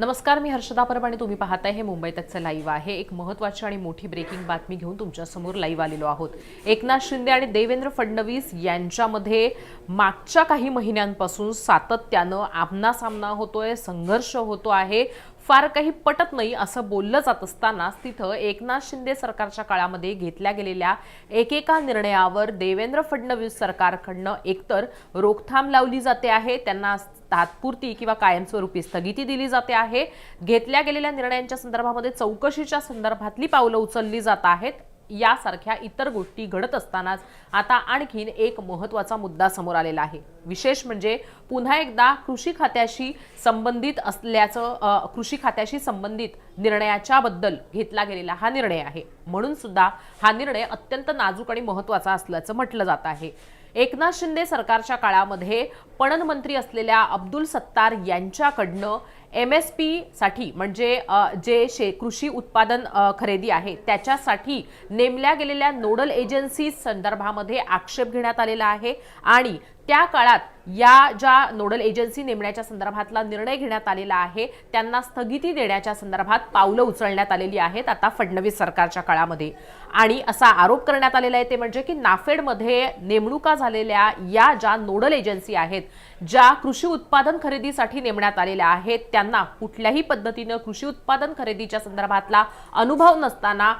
नमस्कार मी हर्षदा परब आणि तुम्ही पाहताय हे मुंबई तकचं लाईव्ह आहे. एक महत्वाची आणि मोठी ब्रेकिंग बातमी घेऊन तुमच्यासमोर लाईव्ह आलेलो आहोत. एकनाथ शिंदे आणि देवेंद्र फडणवीस यांच्यामध्ये मागच्या काही महिन्यांपासून सातत्यानं आमनासामना होतोय संघर्ष होतो आहे. फार काही पटत नाही असं बोललं जात असतानाच तिथं एकनाथ शिंदे सरकारच्या काळामध्ये घेतल्या गेलेल्या एकेका निर्णयावर देवेंद्र फडणवीस सरकारकडनं एकतर रोखथाम लावली जाते आहे त्यांना तात्पुरती किंवा कायमस्वरूपी स्थगिती दिली जाते आहे. घेतल्या गेलेल्या निर्णयांच्या संदर्भामध्ये चौकशीच्या संदर्भातली पावलं उचलली जात आहेत. यासारख्या इतर गोष्टी घडत असतानाच आता आणखीन एक महत्त्वाचा मुद्दा समोर आलेला आहे. विशेष म्हणजे पुन्हा एकदा कृषी खात्याशी संबंधित असल्याचं कृषी खात्याशी संबंधित निर्णयाच्या बद्दल घेतला गेलेला हा निर्णय आहे. म्हणून सुद्धा हा निर्णय अत्यंत नाजूक आणि महत्त्वाचा असल्याचं म्हटलं जात आहे. एकनाथ शिंदे सरकारच्या काळामध्ये पणन मंत्री असलेल्या अब्दुल सत्तार यांच्याकडनं एम एस पीसाठी म्हणजे जे शे कृषी उत्पादन खरेदी आहे त्याच्यासाठी नेमल्या गेलेल्या नोडल एजन्सी संदर्भामध्ये आक्षेप घेण्यात आलेला आहे आणि त्या काळात या ज्या नोडल एजन्सी नेमण्याच्या संदर्भातला निर्णय घेण्यात आलेला आहे त्यांना स्थगिती देण्याच्या संदर्भात पावलं उचलण्यात आलेली आहेत आता फडणवीस सरकारच्या काळामध्ये. आणि असा आरोप करण्यात आलेला आहे ते म्हणजे की नाफेडमध्ये नेमणुका झालेल्या या ज्या नोडल एजन्सी आहेत ज्या कृषी उत्पादन खरेदीसाठी नेमण्यात आलेल्या आहेत त्यांना कुठल्याही पद्धतीनं कृषी उत्पादन खरेदीच्या संदर्भातला अनुभव नसताना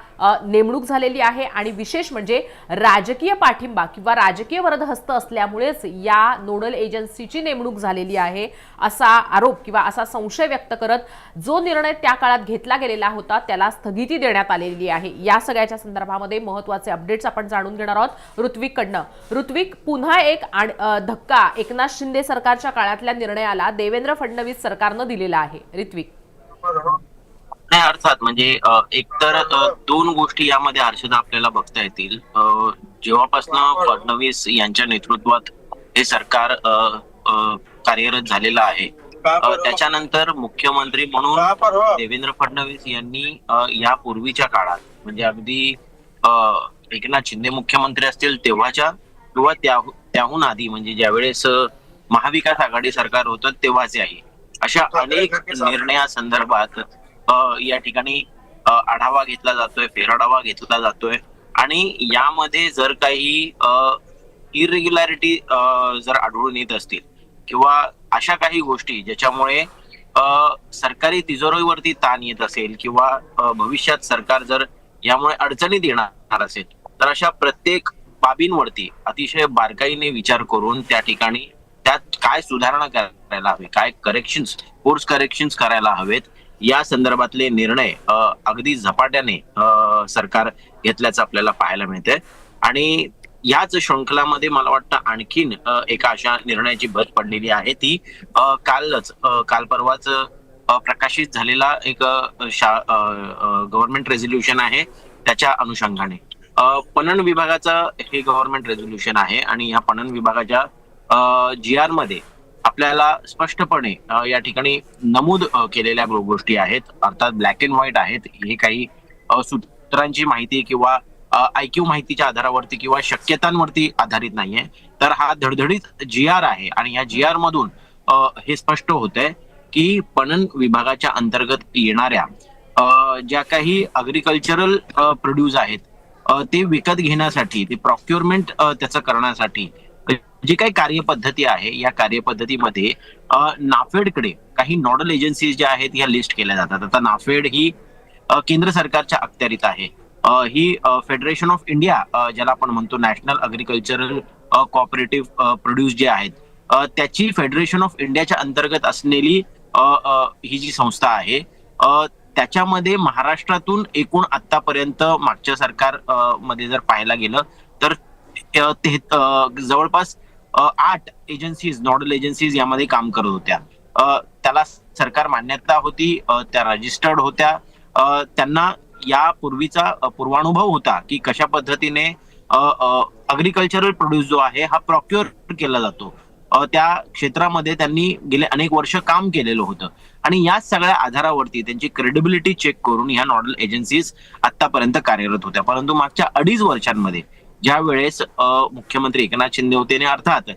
नेमणूक झालेली आहे आणि विशेष म्हणजे राजकीय पाठिंबा किंवा राजकीय वरदहस्त असल्यामुळेच या नोडल एजन्सीची नेमणूक झालेली आहे असा आरोप किंवा असा संशय व्यक्त करत जो निर्णय त्या काळात घेतला गेलेला होता त्याला स्थगिती देण्यात आलेली आहे. या सगळ्याच्या संदर्भामध्ये महत्त्वाचे अपडेट्स आपण जाणून घेणार आहोत ऋत्विककडनं. ऋत्विक पुन्हा एक धक्का एकनाथ शिंदे सरकारच्या काळातल्या निर्णयाला देवेंद्र फडणवीस सरकारनं दिलेला आहे. ऋत्विक. नाही अर्थात म्हणजे एकतर दोन गोष्टी यामध्ये हर्षदा आपल्याला बघता येतील. जेव्हापासनं फडणवीस यांच्या नेतृत्वात हे सरकार कार्यरत झालेलं आहे त्याच्यानंतर मुख्यमंत्री म्हणून देवेंद्र फडणवीस यांनी यापूर्वीच्या काळात म्हणजे अगदी एकनाथ शिंदे मुख्यमंत्री असतील तेव्हाच्या किंवा त्या त्याहून आधी म्हणजे ज्यावेळेस महाविकास आघाडी सरकार होतं तेव्हाचे आहे अशा अनेक निर्णयासंदर्भात या ठिकाणी आढावा घेतला जातोय फेराढावा घेतला जातोय. आणि यामध्ये जर काही इरेग्युलॅरिटी जर आढळून येत असतील किंवा अशा काही गोष्टी ज्याच्यामुळे सरकारी तिजोरीवरती ताण येत असेल किंवा भविष्यात सरकार जर यामुळे अडचणीत येणार असेल. तर अशा प्रत्येक बाबींवरती अतिशय बारकाईने विचार करून त्या ठिकाणी त्यात काय सुधारणा करायला हवी काय करेक्शन्स कोर्स करेक्शन्स करायला हवेत या संदर्भातले निर्णय अगदी झपाट्याने सरकार घेतल्याचं आपल्याला पाहायला मिळते आणि याच शृंखलामध्ये मला वाटतं आणखीन एका अशा निर्णयाची भर पडलेली आहे ती कालच काल परवाच प्रकाशित झालेला एक गव्हर्नमेंट रेझोल्युशन आहे त्याच्या अनुषंगाने. पणन विभागाचं हे गव्हर्नमेंट रेझोल्युशन आहे आणि ह्या पणन विभागाच्या जी आरमध्ये आपल्याला स्पष्टपणे या ठिकाणी नमूद केलेल्या गो- गोष्टी आहेत. अर्थात ब्लॅक अँड व्हाईट आहेत. हे काही सूत्रांची माहिती किंवा आयक्यू माहितीच्या आधारावरती किंवा शक्यतांवरती आधारित नाहीये. तर हा धडधडीत जी आर आहे आणि या जी आर मधून हे स्पष्ट होत आहे की पणन विभागाच्या अंतर्गत येणाऱ्या ज्या काही अग्रिकल्चरल प्रोड्यूस आहेत ते विकत घेण्यासाठी ते प्रॉक्युरमेंट त्याचं करण्यासाठी जी काही कार्यपद्धती आहे या कार्यपद्धतीमध्ये नाफेडकडे काही नॉडल एजन्सीज ज्या आहेत ह्या लिस्ट केल्या जातात. आता नाफेड ही केंद्र सरकारच्या अखत्यारीत आहे. ही फेडरेशन ऑफ इंडिया ज्याला आपण म्हणतो नॅशनल अग्रिकल्चरल कॉपरेटिव्ह प्रोड्यूस जे आहेत त्याची फेडरेशन ऑफ इंडियाच्या अंतर्गत असलेली ही जी संस्था आहे त्याच्यामध्ये महाराष्ट्रातून एकूण आतापर्यंत मागच्या सरकारमध्ये जर पाहायला गेलं तर ते जवळपास आठ एजन्सीज नॉडल एजन्सीज यामध्ये काम करत होत्या. त्याला सरकार मान्यता होती त्या रजिस्टर्ड होत्या. त्यांना या पूर्वीचा पूर्वानुभव होता की कशा पद्धतीने अग्रिकल्चरल प्रोड्यूस जो आहे हा प्रॉक्युअर केला जातो. त्या क्षेत्रामध्ये त्यांनी गेले अनेक वर्ष काम केलेलं होतं. आणि या सगळ्या आधारावरती त्यांची क्रेडिबिलिटी चेक करून ह्या नॉडल एजन्सीज आतापर्यंत कार्यरत होत्या. परंतु मागच्या अडीच वर्षांमध्ये ज्या वेळेस मुख्यमंत्री एकनाथ शिंदे होते आणि अर्थात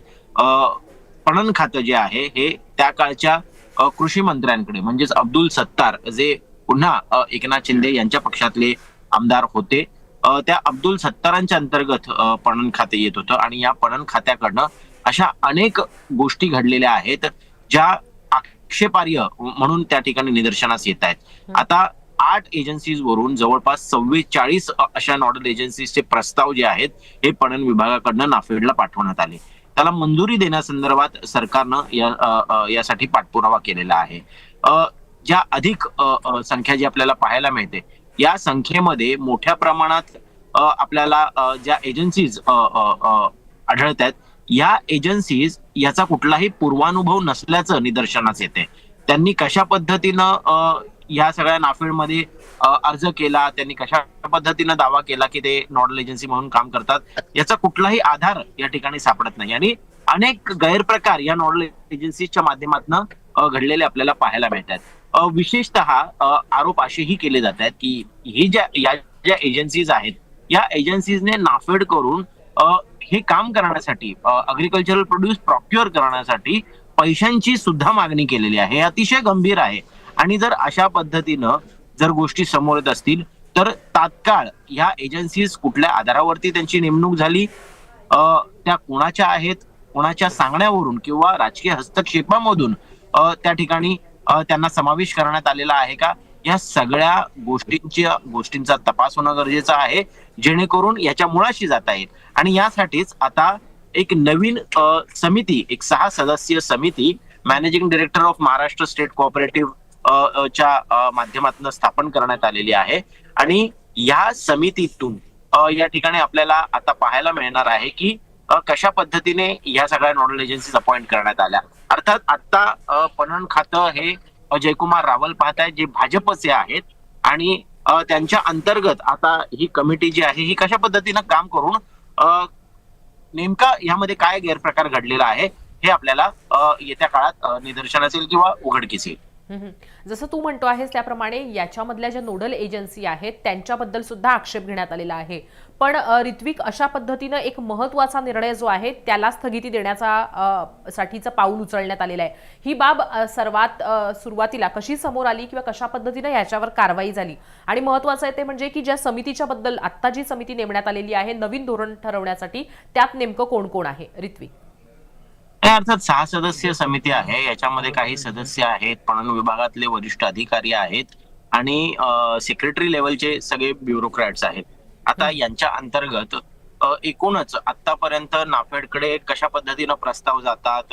पणन खातं जे आहे हे त्या काळच्या कृषी मंत्र्यांकडे म्हणजेच अब्दुल सत्तार जे पुन्हा एकनाथ शिंदे यांच्या पक्षातले आमदार होते त्या अब्दुल सत्तारांच्या अंतर्गत पणन खाते येत होतं. आणि या पणन खात्याकडनं अशा अनेक गोष्टी घडलेल्या आहेत ज्या आक्षेपार्ह म्हणून त्या ठिकाणी निदर्शनास येत आहेत. आता आठ एजन्सीज वरून जवळपास चव्वेचाळीस अशा नॉडल एजन्सीजचे प्रस्ताव जे आहेत हे पणन विभागाकडनं नाफेडला पाठवण्यात आले. त्याला मंजुरी देण्यासंदर्भात सरकारनं या यासाठी पाठपुरावा केलेला आहे. ज्या अधिक संख्या जी आपल्याला पाहायला मिळते या संख्येमध्ये मोठ्या प्रमाणात आपल्याला ज्या एजन्सीज आढळत आहेत या एजन्सीज याचा कुठलाही पूर्वानुभव नसल्याचं निदर्शनास येते. त्यांनी कशा पद्धतीनं या सगळ्या नाफेडमध्ये अर्ज केला त्यांनी कशा पद्धतीनं दावा केला की ते नॉडल एजन्सी म्हणून काम करतात याचा कुठलाही आधार या ठिकाणी सापडत नाही. आणि अनेक गैरप्रकार या नॉडल एजन्सीच्या माध्यमातून घडलेले आपल्याला पाहायला मिळतात. अ, विशेषतः आरोप असेही केले जात आहेत की ही ज्या या ज्या एजन्सीज आहेत या एजन्सीजने नाफेड करून हे काम करण्यासाठी अग्रिकल्चरल प्रोड्यूस प्रॉक्युअर करण्यासाठी पैशांची सुद्धा मागणी केलेली आहे. हे अतिशय गंभीर आहे. आणि जर अशा पद्धतीनं जर गोष्टी समोर येत असतील तर तात्काळ ह्या एजन्सीज कुठल्या आधारावरती त्यांची नेमणूक झाली? त्या कोणाच्या आहेत? कोणाच्या सांगण्यावरून किंवा राजकीय हस्तक्षेपामधून त्या ठिकाणी त्यांना समावेश करण्यात आलेला आहे का? या सगळ्या गोष्टींच्या गोष्टींचा तपास होणं गरजेचं आहे जेणेकरून याच्या मुळाशी जाता येईल. आणि यासाठीच आता एक नवीन समिती एक सहा सदस्यीय समिती managing director of Maharashtra state cooperative च्या माध्यमातून स्थापन करण्यात आलेली आहे. आणि या समितीतून या ठिकाणी आपल्याला आता पाहायला मिळणार आहे की कशा पद्धतीने या सगळ्या नॉडल एजन्सीज अपॉइंट करण्यात आल्या. अर्थात आता पणन खातं हे जयकुमार रावल पाहतायत जे भाजपचे आहेत आणि त्यांच्या अंतर्गत आता ही कमिटी जी आहे ही कशा पद्धतीनं काम करून नेमका यामध्ये काय गैरप्रकार घडलेला आहे हे आपल्याला येत्या काळात निदर्शन निदर्शनास येईल किंवा उघडकीस येईल. जसं तू म्हणतो आहेस त्याप्रमाणे याच्यामधल्या ज्या नोडल एजन्सी आहेत त्यांच्याबद्दल सुद्धा आक्षेप घेण्यात आलेला आहे. पण ऋत्विक अशा पद्धतीनं एक महत्त्वाचा निर्णय जो आहे त्याला स्थगिती देण्याचा साठीचं पाऊल उचलण्यात आलेलं आहे. ही बाब सर्वात सुरुवातीला कशी समोर आली किंवा कशा पद्धतीनं याच्यावर कारवाई झाली? आणि महत्वाचं आहे ते म्हणजे की ज्या समितीच्या बद्दल आत्ता जी समिती नेमण्यात आलेली आहे नवीन धोरण ठरवण्यासाठी त्यात नेमकं कोण कोण आहे? ऋत्विक. अर्थात सहा सदस्यीय समिती आहे याच्यामध्ये काही सदस्य आहेत पणन विभागातले वरिष्ठ अधिकारी आहेत आणि सेक्रेटरी लेवलचे सगळे ब्युरोक्रॅट्स आहेत. आता यांच्या अंतर्गत एकूणच आतापर्यंत नाफेडकडे कशा पद्धतीनं प्रस्ताव जातात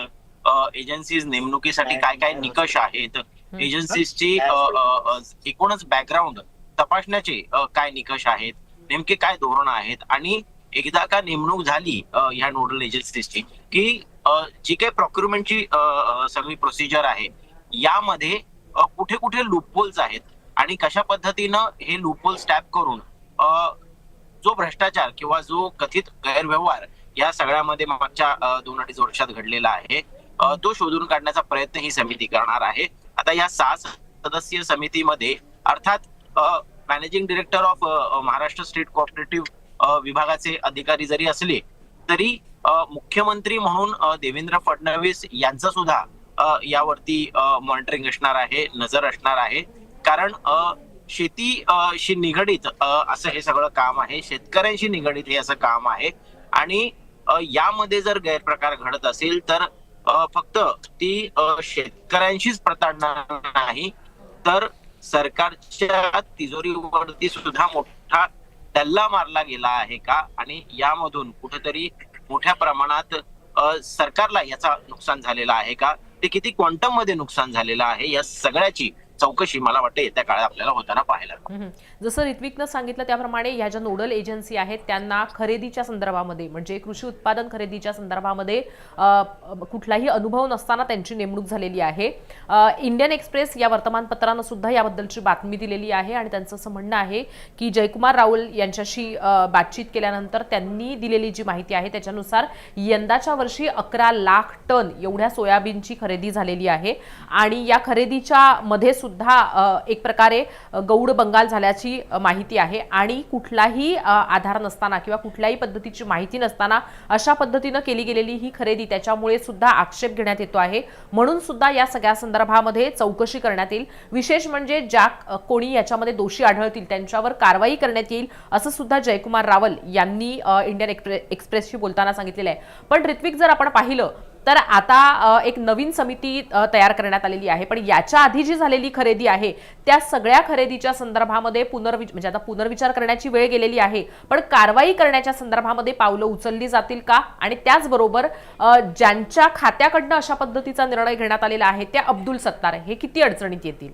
एजन्सीज नेमणुकीसाठी काय काय निकष आहेत एजन्सीजची एकूणच बॅकग्राऊंड तपासण्याचे काय निकष आहेत नेमके काय धोरण आहेत आणि एकदा का नेमणूक झाली ह्या नोडल एजन्सीजची की जी काही प्रोक्युरमेंटची सगळी प्रोसिजर आहे यामध्ये कुठे कुठे लुपोल्स आहेत आणि कशा पद्धतीनं हे लूपहोल्स टॅप करून जो भ्रष्टाचार किंवा जो कथित गैरव्यवहार या सगळ्यामध्ये मागच्या दोन अडीच वर्षात घडलेला आहे तो शोधून काढण्याचा प्रयत्न ही समिती करणार आहे. आता या सहा सदस्यीय समितीमध्ये अर्थात managing director of Maharashtra state cooperative विभागाचे अधिकारी जरी असले तरी मुख्यमंत्री म्हणून देवेंद्र फडणवीस यांचं सुद्धा यावरती मॉनिटरिंग असणार आहे नजर असणार आहे. कारण शेतीशी शेती शी निगडीत असं हे सगळं काम आहे. शेतकऱ्यांशी निगडीत हे असं काम आहे. आणि यामध्ये जर गैरप्रकार घडत असेल तर फक्त ती शेतकऱ्यांशीच प्रताडणार नाही. तर सरकारच्या तिजोरीवरती सुद्धा मोठा टल्ला मारला गेला आहे का? आणि यामधून कुठेतरी मोठ्या प्रमाणात सरकारला याचा नुकसान झालेला आहे का? ते किती क्वांटममध्ये नुकसान झालेलं आहे? या सगळ्याची चौकशी मला वाटतं येत्या काळात आपल्याला होताना पाहायला जसं ऋत्विकनं सांगितलं त्याप्रमाणे या ज्या नोडल एजन्सी आहेत त्यांना खरेदीच्या संदर्भामध्ये म्हणजे कृषी उत्पादन खरेदीच्या संदर्भामध्ये कुठलाही अनुभव नसताना त्यांची नेमणूक झालेली आहे. इंडियन एक्सप्रेस या वर्तमानपत्रानं सुद्धा याबद्दलची बातमी दिलेली आहे आणि त्यांचं असं म्हणणं आहे की जयकुमार राहुल यांच्याशी बातचीत केल्यानंतर त्यांनी दिलेली जी माहिती आहे त्याच्यानुसार यंदाच्या वर्षी अकरा लाख टन एवढ्या सोयाबीनची खरेदी झालेली आहे आणि या खरेदीच्या मध्ये सुद्धा एक प्रकारे गौड बंगाल झाल्याची माहिती आहे. आणि कुठलाही आधार नसताना किंवा कुठल्याही पद्धतीची माहिती नसताना अशा पद्धतीनं केली गेलेली ही खरेदी त्याच्यामुळे सुद्धा आक्षेप घेण्यात येतो आहे. म्हणून सुद्धा या सगळ्या संदर्भामध्ये चौकशी करण्यात येईल. विशेष म्हणजे ज्या कोणी याच्यामध्ये दोषी आढळतील त्यांच्यावर कारवाई करण्यात येईल असं सुद्धा जयकुमार रावल यांनी इंडियन एक्सप्रे एक्सप्रेसशी बोलताना सांगितलेलं आहे. पण ऋत्विक जर आपण पाहिलं तर आता एक नवीन समिती तयार करण्यात आलेली आहे. पण याच्या आधी जी झालेली खरेदी आहे त्या सगळ्या खरेदीच्या संदर्भामध्ये पुनर्विच म्हणजे आता पुनर्विचार करण्याची वेळ गेलेली आहे. पण कारवाई करण्याच्या संदर्भामध्ये पावलं उचलली जातील का? आणि त्याचबरोबर ज्यांच्या खात्याकडनं अशा पद्धतीचा निर्णय घेण्यात आलेला आहे त्या अब्दुल सत्तार हे किती अडचणीत येतील?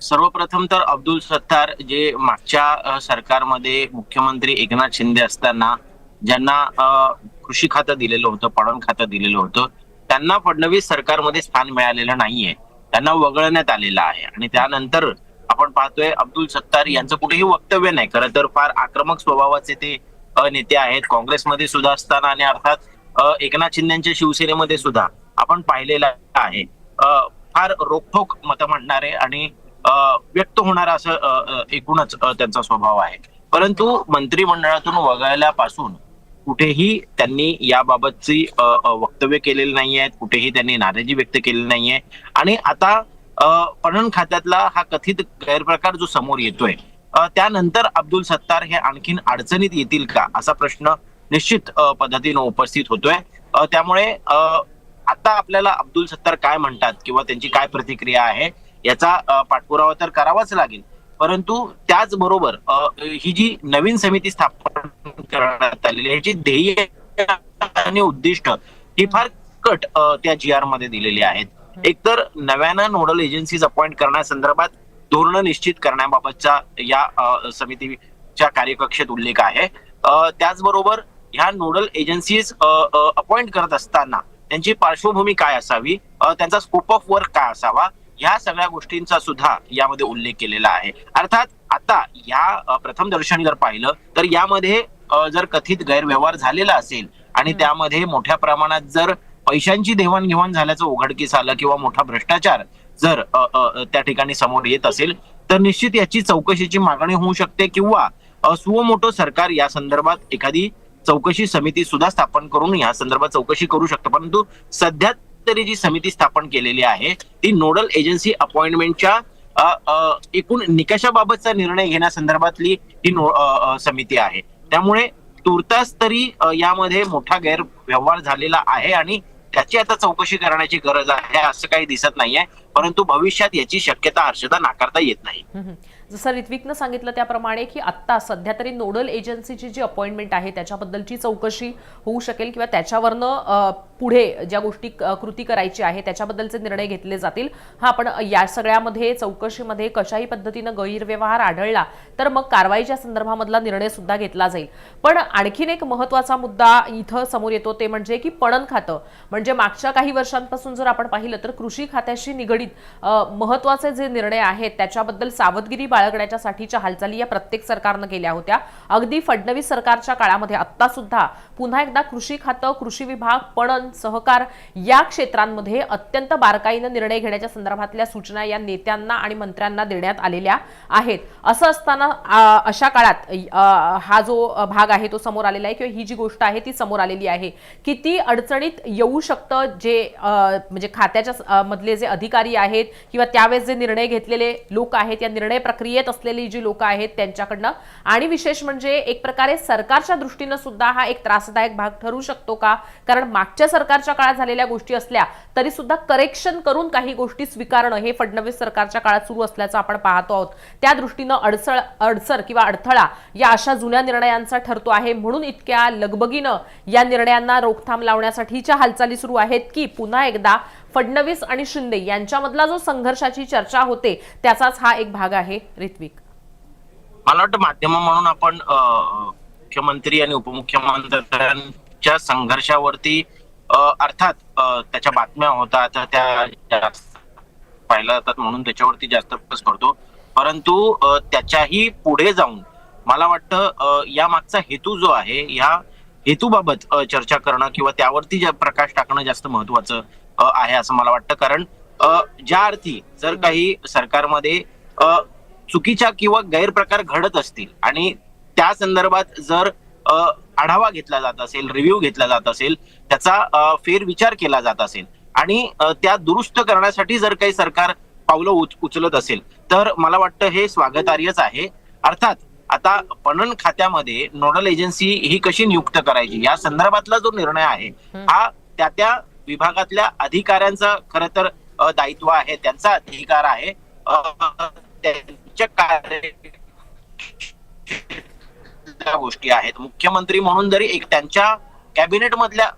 सर्वप्रथम तर अब्दुल सत्तार जे मागच्या सरकारमध्ये मुख्यमंत्री एकनाथ शिंदे असताना ज्यांना कृषी खातं दिलेलं होतं पणन खातं दिलेलं होतं. त्यांना फडणवीस सरकारमध्ये स्थान मिळालेलं नाहीये. त्यांना वगळण्यात आलेलं आहे. आणि त्यानंतर आपण पाहतोय अब्दुल सत्तार यांचं कुठेही वक्तव्य नाही. खरं तर फार आक्रमक स्वभावाचे ते नेते आहेत. काँग्रेसमध्ये सुद्धा असताना आणि अर्थात एकनाथ शिंदेच्या शिवसेनेमध्ये सुद्धा आपण पाहिलेलं आहे. फार रोखोक मतं म्हणणारे आणि व्यक्त होणार असं एकूणच त्यांचा स्वभाव आहे. परंतु मंत्रिमंडळातून वगळल्यापासून कुठेही त्यांनी याबाबतची वक्तव्य केलेली नाही आहेत कुठेही त्यांनी नाराजी व्यक्त केलेली नाहीये. आणि आता पणन खात्यातला हा कथित गैरप्रकार जो समोर येतोय त्यानंतर अब्दुल सत्तार हे आणखीन अडचणीत येतील का असा प्रश्न निश्चित पद्धतीनं उपस्थित होतोय. त्यामुळे आता आपल्याला अब्दुल सत्तार काय म्हणतात किंवा त्यांची काय प्रतिक्रिया आहे याचा पाठपुरावा तर करावाच लागेल. परंतु त्याचबरोबर ही जी नवीन समिती स्थापन करण्यात आलेली ह्याची ध्येय आणि उद्दिष्ट ही फार कट त्या जी आरमध्ये दिलेली आहेत. एकतर नव्यानं नोडल एजन्सीज अपॉइंट करण्यासंदर्भात धोरणं निश्चित करण्याबाबतचा या समितीच्या कार्यकक्षेत उल्लेख आहे. त्याचबरोबर ह्या नोडल एजन्सीज अपॉइंट करत असताना त्यांची पार्श्वभूमी काय असावी? त्यांचा स्कोप ऑफ वर्क काय असावा? ह्या सगळ्या गोष्टींचा सुद्धा यामध्ये उल्लेख केलेला आहे अर्थात आता या प्रथम दर्शनी जर पाहिलं तर यामध्ये जर कथित गैरव्यवहार झालेला असेल आणि. त्यामध्ये मोठ्या प्रमाणात जर पैशांची देवाणघेवाण झाल्याचं उघडकीस आलं किंवा मोठा भ्रष्टाचार जर त्या ठिकाणी समोर येत असेल तर निश्चित याची चौकशीची मागणी होऊ शकते किंवा अ, सुवमोटो सरकार या संदर्भात एखादी चौकशी समिती सुद्धा स्थापन करून या संदर्भात चौकशी करू शकतं परंतु सध्या तरी जी समिती स्थापन केलेली आहे ती नोडल एजन्सी अपॉइंटमेंटच्या एकूण निकषाबाबतचा निर्णय घेण्यासंदर्भातली ही नो- समिती आहे. त्यामुळे तुर्तास तरी यामध्ये मोठा गैरव्यवहार झालेला आहे आणि त्याची आता चौकशी करण्याची गरज आहे असं काही दिसत नाहीये परंतु भविष्यात याची शक्यता हर्षदा नाकारता येत नाही. जसं ऋत्विकनं सांगितलं त्याप्रमाणे की आत्ता सध्या तरी नोडल एजन्सीची जी अपॉइंटमेंट आहे त्याच्याबद्दलची चौकशी होऊ शकेल किंवा त्याच्यावरनं पुढे ज्या गोष्टी कृती करायची आहे त्याच्याबद्दलचे निर्णय घेतले जातील. हा आपण या सगळ्यामध्ये चौकशीमध्ये कशाही पद्धतीनं गैरव्यवहार आढळला तर मग कारवाईच्या संदर्भामधला निर्णय सुद्धा घेतला जाईल. पण आणखीन एक महत्त्वाचा मुद्दा इथं समोर येतो ते म्हणजे की पणन खातं. म्हणजे मागच्या काही वर्षांपासून जर आपण पाहिलं तर कृषी खात्याशी निगडीत महत्त्वाचे जे निर्णय आहेत त्याच्याबद्दल सावधगिरी बाळगण्याच्या साठीच्या हालचाली या प्रत्येक सरकारनं केल्या होत्या. अगदी फडणवीस सरकारच्या काळामध्ये आत्ता सुद्धा पुन्हा एकदा कृषी खातं कृषी विभाग पणन सहकार या क्षेत्रांमध्ये अत्यंत बारकाईनं निर्णय घेण्याच्या संदर्भातल्या सूचना या नेत्यांना आणि मंत्र्यांना देण्यात आलेल्या आहेत. असं असताना अशा काळात हा जो भाग आहे तो समोर आलेला आहे किंवा ही जी गोष्ट आहे ती समोर आलेली आहे. किती अडचणीत येऊ शकतं जे म्हणजे खात्याच्या मधले जे अधिकारी आहेत किंवा त्यावेळेस जे निर्णय घेतलेले लोक आहेत या निर्णय प्रक्रियेत असलेली जी लोक आहेत त्यांच्याकडनं? आणि विशेष म्हणजे एक प्रकारे सरकारच्या दृष्टीनं सुद्धा हा एक त्रासदायक भाग ठरू शकतो का? कारण मागच्या सरकारच्या काळात झालेल्या गोष्टी असल्या तरी सुद्धा करेक्शन करून काही गोष्टी स्वीकारणं हे फडणवीस सरकारच्या काळात सुरू असल्याचं आपण पाहतो आहोत. त्या दृष्टीनं अडसळ अडसर किंवा अडथळा या अशा जुन्या निर्णयांचा ठरतो आहे. म्हणून इतक्या लगबगीनं या निर्णयांना रोखथाम लावण्यासाठीच्या हालचाली सुरू आहेत की पुन्हा एकदा फडणवीस आणि शिंदे यांच्यामधला जो संघर्षाची चर्चा होते त्याचाच हा एक भाग आहे ऋत्विक. मला वाटतं माध्यम म्हणून आपण मुख्यमंत्री आणि उपमुख्यमंत्र्यांच्या संघर्षावरती अर्थात त्याच्या बातम्या होतात त्या पाहिल्या जातात म्हणून त्याच्यावरती जास्त फोकस करतो. परंतु त्याच्याही पुढे जाऊन मला वाटतं या मागचा हेतू जो आहे ह्या हेतूबाबत चर्चा करणं किंवा त्यावरती प्रकाश टाकणं जास्त महत्वाचं आहे असं मला वाटतं. कारण ज्या अर्थी जर काही सरकारमध्ये चुकीच्या किंवा गैरप्रकार घडत असतील आणि त्या संदर्भात जर आढावा घेतला जात असेल रिव्ह्यू घेतला जात असेल त्याचा फेरविचार केला जात असेल. आणि त्या दुरुस्त करण्यासाठी जर काही सरकार पावलं उच- उचलत असेल तर मला वाटतं हे स्वागतार्हच आहे. अर्थात आता पणन खात्यामध्ये नोडल एजन्सी ही कशी नियुक्त करायची? या संदर्भातला जो निर्णय आहे. हा त्या त्या विभागातल्या अधिकाऱ्यांचा खर तर दायित्व आहे त्यांचा अधिकार आहे. त्यांच्या कार्य त्या गोष्टी आहेत. मुख्यमंत्री म्हणून जरी एक त्यांच्या कॅबिनेट मधल्या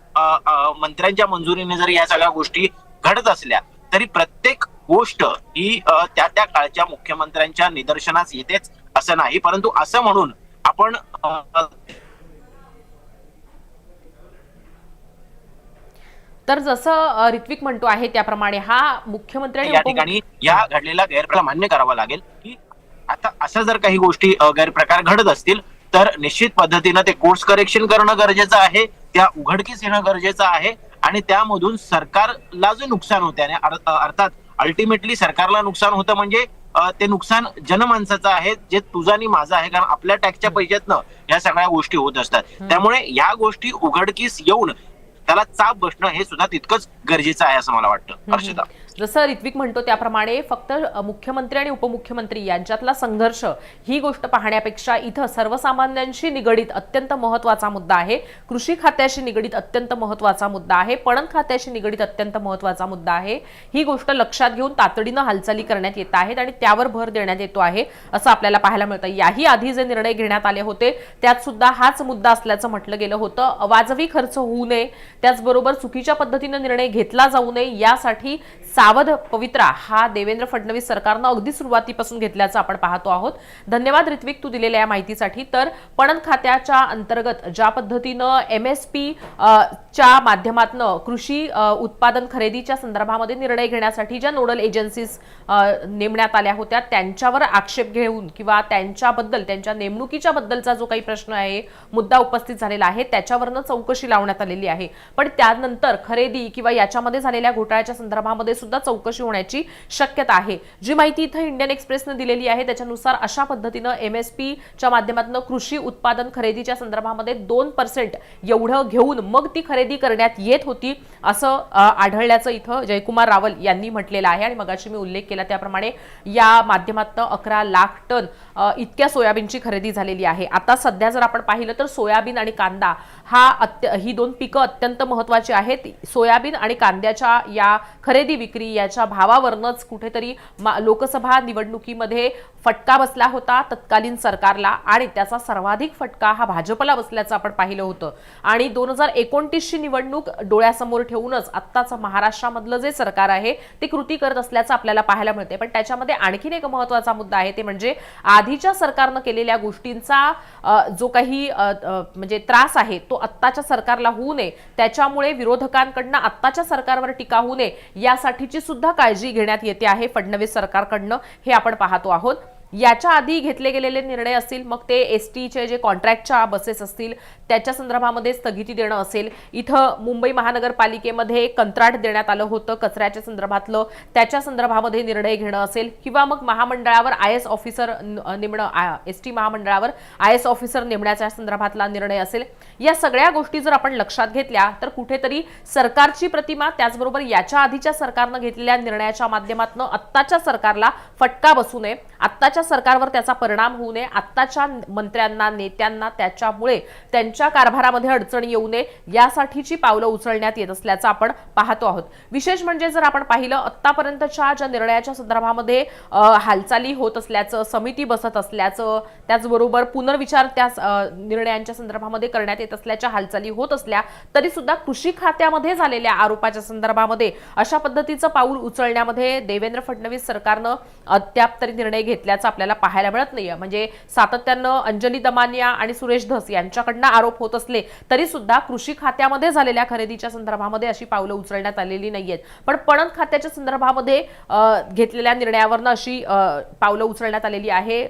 मंत्र्यांच्या मंजुरीने जरी या सगळ्या गोष्टी घडत असल्या तरी प्रत्येक गोष्ट ही त्या त्या काळच्या मुख्यमंत्र्यांच्या निदर्शनास येतेच असं नाही. परंतु असं म्हणून आपण तर जसं ऋत्विक म्हणतो आहे त्याप्रमाणे हा मुख्यमंत्री या ठिकाणी या घडलेल्या गैरप्रकार मान्य करावा लागेल की आता अशा जर काही गोष्टी गैरप्रकार घडत असतील तर निश्चित पद्धतीनं ते कोर्स करेक्शन करणं गरजेचं आहे त्या उघडकीस येणं गरजेचं आहे आणि त्यामधून सरकारला जे नुकसान होते आणि अर्थात अल्टिमेटली सरकारला नुकसान होतं म्हणजे ते नुकसान जनमानसाचं आहे जे तुझं आणि माझं आहे कारण आपल्या टॅक्सच्या पैशातनं या सगळ्या गोष्टी होत असतात. त्यामुळे या गोष्टी उघडकीस येऊन त्याला चाप बसणं हे सुद्धा तितकंच गरजेचं आहे असं मला वाटतं. हर्षदा जसं ऋत्विक म्हणतो त्याप्रमाणे फक्त मुख्यमंत्री आणि उपमुख्यमंत्री यांच्यातला संघर्ष ही गोष्ट पाहण्यापेक्षा इथं सर्वसामान्यांशी निगडीत अत्यंत महत्त्वाचा मुद्दा आहे. कृषी खात्याशी निगडीत अत्यंत महत्त्वाचा मुद्दा आहे. पणन खात्याशी निगडीत अत्यंत महत्त्वाचा मुद्दा आहे. ही गोष्ट लक्षात घेऊन तातडीनं हालचाली करण्यात येत आहेत आणि त्यावर भर देण्यात येतो आहे असं आपल्याला पाहायला मिळतं. याही आधी जे निर्णय घेण्यात आले होते त्यात सुद्धा हाच मुद्दा असल्याचं म्हटलं गेलं होतं. अवाजवी खर्च होऊ नये त्याचबरोबर चुकीच्या पद्धतीनं निर्णय घेतला जाऊ नये यासाठी सावध पवित्रा हा देवेंद्र फडणवीस सरकारनं अगदी सुरुवातीपासून घेतल्याचं आपण पाहतो आहोत. धन्यवाद ऋत्विक तू दिलेल्या या माहितीसाठी. तर पणन खात्याच्या अंतर्गत ज्या पद्धतीनं एम एस पी च्या माध्यमातनं कृषी उत्पादन खरेदीच्या संदर्भामध्ये निर्णय घेण्यासाठी ज्या नोडल एजन्सीज नेमण्यात आल्या होत्या त्यांच्यावर आक्षेप घेऊन किंवा त्यांच्याबद्दल त्यांच्या नेमणुकीच्या बद्दलचा जो काही प्रश्न आहे मुद्दा उपस्थित झालेला आहे त्याच्यावरनं चौकशी लावण्यात आलेली आहे. पण त्यानंतर खरेदी किंवा याच्यामध्ये झालेल्या घोटाळ्याच्या संदर्भामध्ये सुद्धा चौकशी होण्याची शक्यता आहे. जी माहिती इथं इंडियन एक्सप्रेसनं दिलेली आहे त्याच्यानुसार अशा पद्धतीनं एम एस पीच्या माध्यमातून कृषी उत्पादन खरेदीच्या संदर्भामध्ये दोन पर्सेंट एवढं घेऊन मग ती खरेदी करण्यात येत होती असं आढळल्याचं इथं जयकुमार रावल यांनी म्हटलेलं आहे. आणि मगाशी मी उल्लेख केला त्याप्रमाणे या माध्यमातून अकरा लाख टन इतक्या सोयाबीनची खरेदी झालेली आहे. आता सध्या जर आपण पाहिलं तर सोयाबीन आणि कांदा हा अत्य ही दोन पिकं अत्यंत महत्वाची आहेत. सोयाबीन आणि कांद्याच्या या खरेदी विक्री याच्या भावावरनच कुठेतरी मा- लोकसभा निवडणुकीमध्ये फटका बसला होता तत्कालीन सरकारला आणि त्याचा सर्वाधिक फटका हा भाजपला बसल्याचं आपण पाहिलं होतं. आणि दोन हजार एकोणतीसची निवडणूक डोळ्यासमोर ठेवूनच आत्ताचं महाराष्ट्रामधलं जे सरकार आहे ते कृती करत असल्याचं आपल्याला पाहायला मिळते पण त्याच्यामध्ये आणखीन एक महत्त्वाचा मुद्दा आहे ते म्हणजे आधीच्या सरकारनं केलेल्या गोष्टींचा जो काही म्हणजे त्रास आहे तो आत्ताच्या सरकारला होऊ नये त्याच्यामुळे विरोधकांकडनं आत्ताच्या सरकारवर टीका होऊ नये यासाठीची सुद्धा काळजी घेण्यात येते आहे फडणवीस सरकारकडनं हे आपण पाहतो आहोत. याच्या आधी घेतले गेलेले निर्णय असतील मग ते एस टीचे जे कॉन्ट्रॅक्टच्या बसेस असतील त्याच्या संदर्भामध्ये स्थगिती देणं असेल. इथं मुंबई महानगरपालिकेमध्ये कंत्राट देण्यात आलं होतं कचऱ्याच्या संदर्भातलं. त्याच्या संदर्भामध्ये निर्णय घेणं असेल. किंवा मग महामंडळावर आय एस ऑफिसर नेमणं एस टी महामंडळावर आय एस ऑफिसर नेमण्याच्या संदर्भातला निर्णय असेल. या सगळ्या गोष्टी जर आपण लक्षात घेतल्या तर कुठेतरी सरकारची प्रतिमा त्याचबरोबर याच्या आधीच्या सरकारनं घेतलेल्या निर्णयाच्या माध्यमातून आत्ताच्या सरकारला फटका बसू नये. आत्ताच्या सरकारवर त्याचा परिणाम होऊ नये आत्ताच्या मंत्र्यांना नेत्यांना त्याच्यामुळे त्यांच्या कारभारामध्ये अडचण येऊ नये यासाठीची पावलं उचलण्यात येत असल्याचं आपण पाहतो आहोत. विशेष म्हणजे जर आपण पाहिलं आत्तापर्यंतच्या ज्या निर्णयाच्या संदर्भामध्ये हालचाली होत असल्याचं समिती बसत असल्याचं त्याचबरोबर पुनर्विचार त्या निर्णयांच्या संदर्भामध्ये करण्यात येत असल्याच्या हालचाली होत असल्या तरी सुद्धा कृषी खात्यामध्ये झालेल्या आरोपाच्या संदर्भामध्ये अशा पद्धतीचं पाऊल उचलण्यामध्ये देवेंद्र फडणवीस सरकारनं अद्याप तरी निर्णय घेतल्याचा आपल्याला पाहायला मिळत नाहीये. म्हणजे सातत्यानं अंजली दमानिया आणि सुरेश धस यांच्याकडनं आरोप होत असले तरी सुद्धा कृषी खात्यामध्ये झालेल्या खरेदीच्या संदर्भामध्ये अशी पावलं उचलण्यात आलेली नाहीयेत. पण पणन खात्याच्या संदर्भामध्ये घेतलेल्या निर्णयावरनं अशी पावलं उचलण्यात आलेली आहे.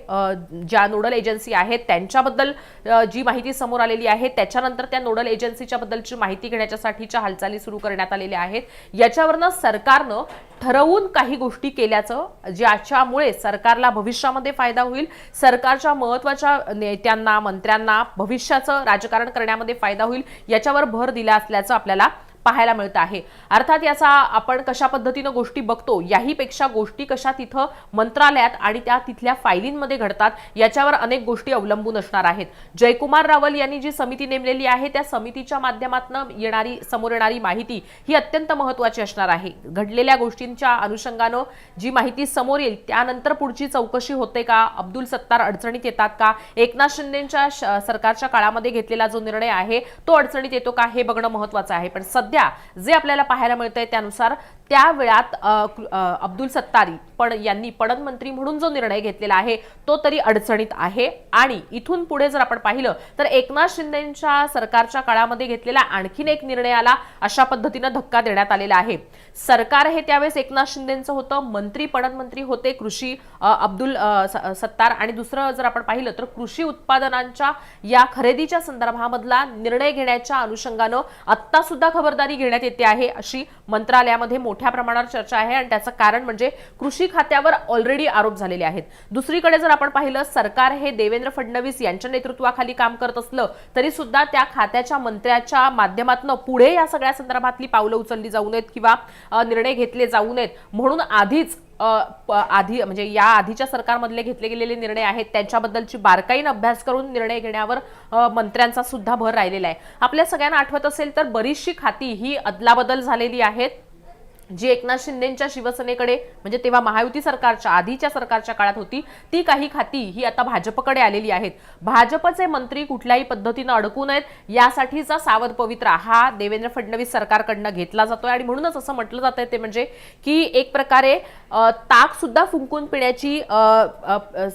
ज्या नोडल एजन्सी आहेत त्यांच्याबद्दल जी माहिती समोर आलेली आहे त्याच्यानंतर त्या नोडल एजन्सीच्या बद्दलची माहिती घेण्याच्यासाठीच्या हालचाली सुरू करण्यात आलेल्या आहेत. याच्यावरनं सरकारनं ठरवून काही गोष्टी केल्याचं ज्याच्यामुळे सरकारला भविष्य भविष्यामध्ये फायदा होईल. सरकारच्या महत्त्वाच्या नेत्यांना मंत्र्यांना भविष्याचं राजकारण करण्यामध्ये फायदा होईल याच्यावर भर दिला असल्याचं आपल्याला पाहायला मिळत आहे. अर्थात याचा आपण कशा पद्धतीनं गोष्टी बघतो याहीपेक्षा गोष्टी कशा तिथं मंत्रालयात आणि त्या तिथल्या फायलींमध्ये घडतात याच्यावर अनेक गोष्टी अवलंबून असणार आहेत. जयकुमार रावल यांनी जी समिती नेमलेली आहे त्या समितीच्या माध्यमातून येणारी समोर येणारी माहिती ही अत्यंत महत्वाची असणार आहे. घडलेल्या गोष्टींच्या अनुषंगानं जी माहिती समोर येईल त्यानंतर पुढची चौकशी होते का? अब्दुल सत्तार अडचणीत येतात का? एकनाथ शिंदेच्या श- सरकारच्या काळामध्ये घेतलेला जो निर्णय आहे तो अडचणीत येतो का? हे बघणं महत्वाचं आहे. पण सध्या जे आपल्याला पाहायला मिळतंय त्यानुसार त्या वेळात अब्दुल सत्तारी पण यांनी पणन मंत्री म्हणून जो निर्णय घेतलेला आहे तो तरी अडचणीत आहे. आणि इथून पुढे जर आपण पाहिलं तर एकनाथ शिंदेच्या सरकारच्या काळामध्ये घेतलेला आणखीन एक निर्णयाला अशा पद्धतीनं धक्का देण्यात आलेला आहे. सरकार हे त्यावेळेस एकनाथ शिंदेचं होतं मंत्री पणन मंत्री होते कृषी अब्दुल सत्तार. आणि दुसरं जर आपण पाहिलं तर कृषी उत्पादनांच्या या खरेदीच्या संदर्भामधला निर्णय घेण्याच्या अनुषंगानं आत्ता सुद्धा खबरदारी घेण्यात येते आहे अशी मंत्रालयामध्ये मोठ्या प्रमाणावर चर्चा आहे. आणि त्याचं कारण म्हणजे कृषी खात्यावर ऑलरेडी आरोप झालेले आहेत. दुसरीकडे जर आपण पाहिलं सरकार हे देवेंद्र फडणवीस यांच्या नेतृत्वाखाली काम करत असलं तरी सुद्धा त्या खात्याच्या मंत्र्याच्या माध्यमातून पुढे या सगळ्या संदर्भातली पावलं उचलली जाऊ नयेत किंवा निर्णय घेतले जाऊ नयेत. म्हणून आधीच आधी म्हणजे या आधीच्या सरकारमधले घेतले गेलेले निर्णय आहेत त्यांच्याबद्दलची बारकाईन अभ्यास करून निर्णय घेण्यावर मंत्र्यांचा सुद्धा भर राहिलेला आहे. आपल्या सगळ्यांना आठवत असेल तर बरीचशी खाती ही अदलाबदल झालेली आहेत. जी एकनाथ शिंदेच्या शिवसेनेकडे म्हणजे तेव्हा महायुती सरकारच्या आधीच्या सरकारच्या काळात होती ती काही खाती ही आता भाजपकडे आलेली आहेत. भाजपचे मंत्री कुठल्याही पद्धतीनं अडकू नयेत यासाठीचा सावध पवित्रा हा देवेंद्र फडणवीस सरकारकडनं घेतला जातोय. आणि म्हणूनच असं म्हटलं जात ते म्हणजे की एक प्रकारे ताक सुद्धा फुंकून पिण्याची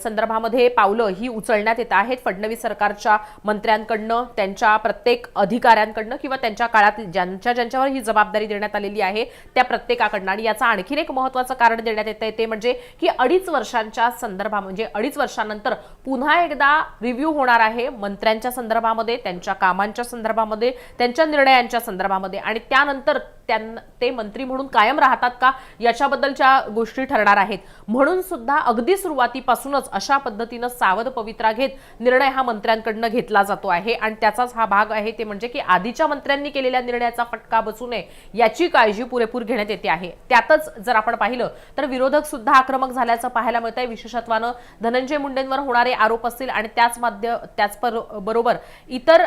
संदर्भामध्ये पावलं ही उचलण्यात येत आहेत. फडणवीस सरकारच्या मंत्र्यांकडनं त्यांच्या प्रत्येक अधिकाऱ्यांकडनं किंवा त्यांच्या काळात ज्यांच्या ज्यांच्यावर ही जबाबदारी देण्यात आलेली आहे त्या प्रत्येकाकडनं आणि याचं आणखीन एक महत्वाचं कारण देण्यात येत ते म्हणजे की अडीच वर्षांच्या संदर्भात म्हणजे अडीच वर्षानंतर पुन्हा एकदा रिव्ह्यू होणार आहे मंत्र्यांच्या संदर्भामध्ये त्यांच्या कामांच्या संदर्भामध्ये त्यांच्या निर्णयांच्या संदर्भामध्ये आणि त्यानंतर त्यांना ते मंत्री म्हणून कायम राहतात का? याच्याबद्दलच्या गोष्टी ठरणार आहेत. म्हणून सुद्धा अगदी सुरुवातीपासूनच अशा पद्धतीनं सावध पवित्रा घेत निर्णय हा मंत्र्यांकडनं घेतला जातो आहे. आणि त्याचाच हा भाग आहे ते म्हणजे की आधीच्या मंत्र्यांनी केलेल्या निर्णयाचा फटका बसू नये याची काळजी पुरेपूर घेण्यात येते आहे. त्यातच जर आपण पाहिलं तर विरोधक सुद्धा आक्रमक झाल्याचं पाहायला मिळतंय. विशेषत्वानं धनंजय मुंडेंवर होणारे आरोप असतील आणि त्याच माध्य त्याच पर- बरोबर इतर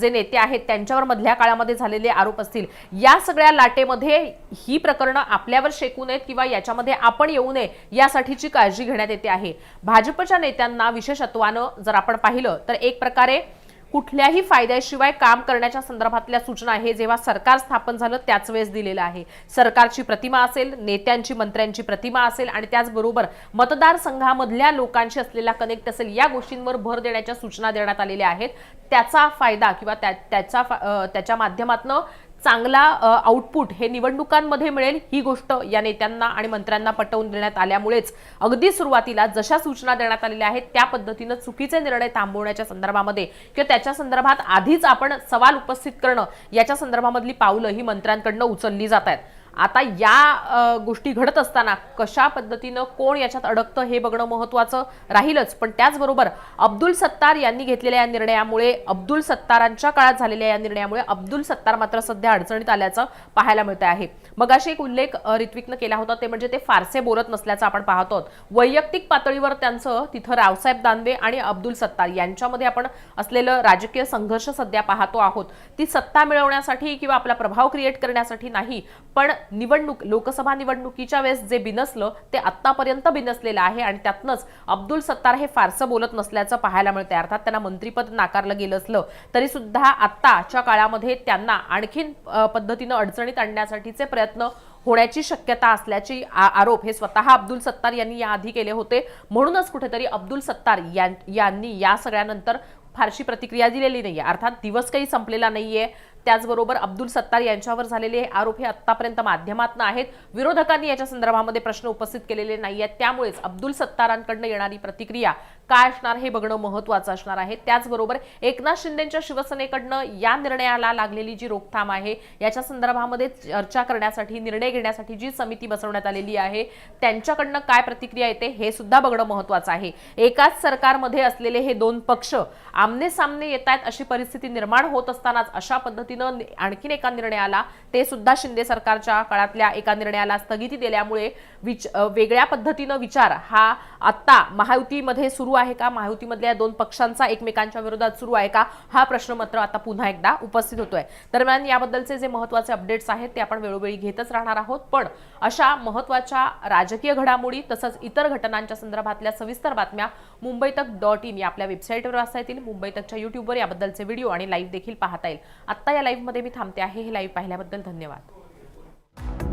जे नेते आहेत त्यांच्यावर मधल्या काळामध्ये झालेले आरोप असतील या सगळ्या लाटेमध्ये ही प्रकरणं आपल्यावर शेकू नयेत किंवा याच्यामध्ये आपण येऊ नये यासाठीची काळजी घेण्यात येते आहे. भाजपच्या नेत्यांना विशेषत्वानं जर आपण पाहिलं तर एक प्रकारे कुठल्याही फायद्याशिवाय काम करण्याच्या संदर्भातल्या सूचना हे जेव्हा सरकार स्थापन झालं त्याच वेळेस दिलेलं आहे. सरकारची प्रतिमा असेल नेत्यांची मंत्र्यांची प्रतिमा असेल आणि त्याचबरोबर मतदारसंघामधल्या लोकांशी असलेला कनेक्ट असेल या गोष्टींवर भर देण्याच्या सूचना देण्यात आलेल्या आहेत. त्याचा फायदा किंवा त्या- त्याचा त्याच्या माध्यमातनं चांगला आउटपुट हे निवडणुकांमध्ये मिळेल ही गोष्ट या नेत्यांना आणि मंत्र्यांना पटवून देण्यात आल्यामुळेच. अगदी सुरुवातीला जशा सूचना देण्यात आलेल्या आहेत त्या पद्धतीनं चुकीचे निर्णय थांबवण्याच्या संदर्भामध्ये किंवा त्याच्या संदर्भात आधीच आपण सवाल उपस्थित करणं याच्या संदर्भामधली पावलं ही मंत्र्यांकडनं उचलली जात आहेत. आता या गोष्टी घडत असताना कशा पद्धतीनं कोण याच्यात अडकतं हे बघणं महत्वाचं राहीलच. पण त्याचबरोबर अब्दुल सत्तार यांनी घेतलेल्या या निर्णयामुळे अब्दुल सत्तारांच्या काळात झालेल्या या निर्णयामुळे अब्दुल सत्तार मात्र सध्या अडचणीत आल्याचं पाहायला मिळत आहे. मग अशी एक उल्लेख ऋत्विकनं केला होता ते म्हणजे ते फारसे बोलत नसल्याचं आपण पाहतो आहोत. वैयक्तिक पातळीवर त्यांचं तिथं रावसाहेब दानवे आणि अब्दुल सत्तार यांच्यामध्ये आपण असलेलं राजकीय संघर्ष सध्या पाहतो आहोत. ती सत्ता मिळवण्यासाठी किंवा आपला प्रभाव क्रिएट करण्यासाठी नाही पण निवडणूक लोकसभा निवडणुकीच्या वेळेस जे बिनसलं ते आत्तापर्यंत बिनसलेलं आहे आणि त्यातनंच अब्दुल सत्तार हे फारसं बोलत नसल्याचं पाहायला मिळते अर्थात त्यांना मंत्रीपद नाकारलं गेलं असलं तरी सुद्धा आत्ताच्या काळामध्ये त्यांना आणखीन पद्धतीनं अडचणीत आणण्यासाठीचे प्रयत्न होण्याची शक्यता असल्याची आ- आरोप हे स्वतः अब्दुल सत्तार यांनी याआधी केले होते. म्हणूनच कुठेतरी अब्दुल सत्तार यां- यांनी या सगळ्यानंतर फारशी प्रतिक्रिया दिलेली नाही अर्थात दिवस काही संपलेला नाहीये. त्याचबरोबर अब्दुल सत्तार यांच्यावर झालेले हे आरोप हे आतापर्यंत माध्यमातून आहेत. विरोधकांनी याच्या संदर्भामध्ये प्रश्न उपस्थित केलेले नाही आहेत. त्यामुळेच अब्दुल सत्तारांकडनं येणारी प्रतिक्रिया काय असणार हे बघणं महत्वाचं असणार आहे. त्याचबरोबर एकनाथ शिंदेच्या शिवसेनेकडनं या निर्णयाला लागलेली जी रोखथाम आहे याच्या संदर्भामध्ये चर्चा करण्यासाठी निर्णय घेण्यासाठी जी समिती बसवण्यात आलेली आहे त्यांच्याकडनं काय प्रतिक्रिया येते हे सुद्धा बघणं महत्वाचं आहे. एकाच सरकारमध्ये असलेले हे दोन पक्ष आमने सामने येत आहेत अशी परिस्थिती निर्माण होत असतानाच अशा पद्धतीने नि- आणखीन एका निर्णयाला ते सुद्धा शिंदे सरकारच्या काळातल्या एका निर्णयाला स्थगिती दिल्यामुळे विच वेगळ्या पद्धतीनं विचार हा आत्ता महायुतीमध्ये सुरू आहे का? महायुतीमधल्या दोन पक्षांचा एकमेकांच्या विरोधात सुरू आहे का? हा प्रश्न मात्र आता पुन्हा एकदा उपस्थित होतोय. दरम्यान याबद्दलचे जे महत्त्वाचे अपडेट्स आहेत ते आपण वेळोवेळी घेतच राहणार आहोत. पण अशा महत्त्वाच्या राजकीय घडामोडी तसंच इतर घटनांच्या संदर्भातल्या सविस्तर बातम्या मुंबई तक डॉट इन या आपल्या वेबसाईटवर वाचता येतील. मुंबई तकच्या युट्यूबवर याबद्दलचे व्हिडिओ आणि लाईव्ह देखील पाहता येईल. आत्ता या लाईव्हमध्ये मी थांबते आहे हे लाईव्ह पाहिल्याबद्दल धन्यवाद.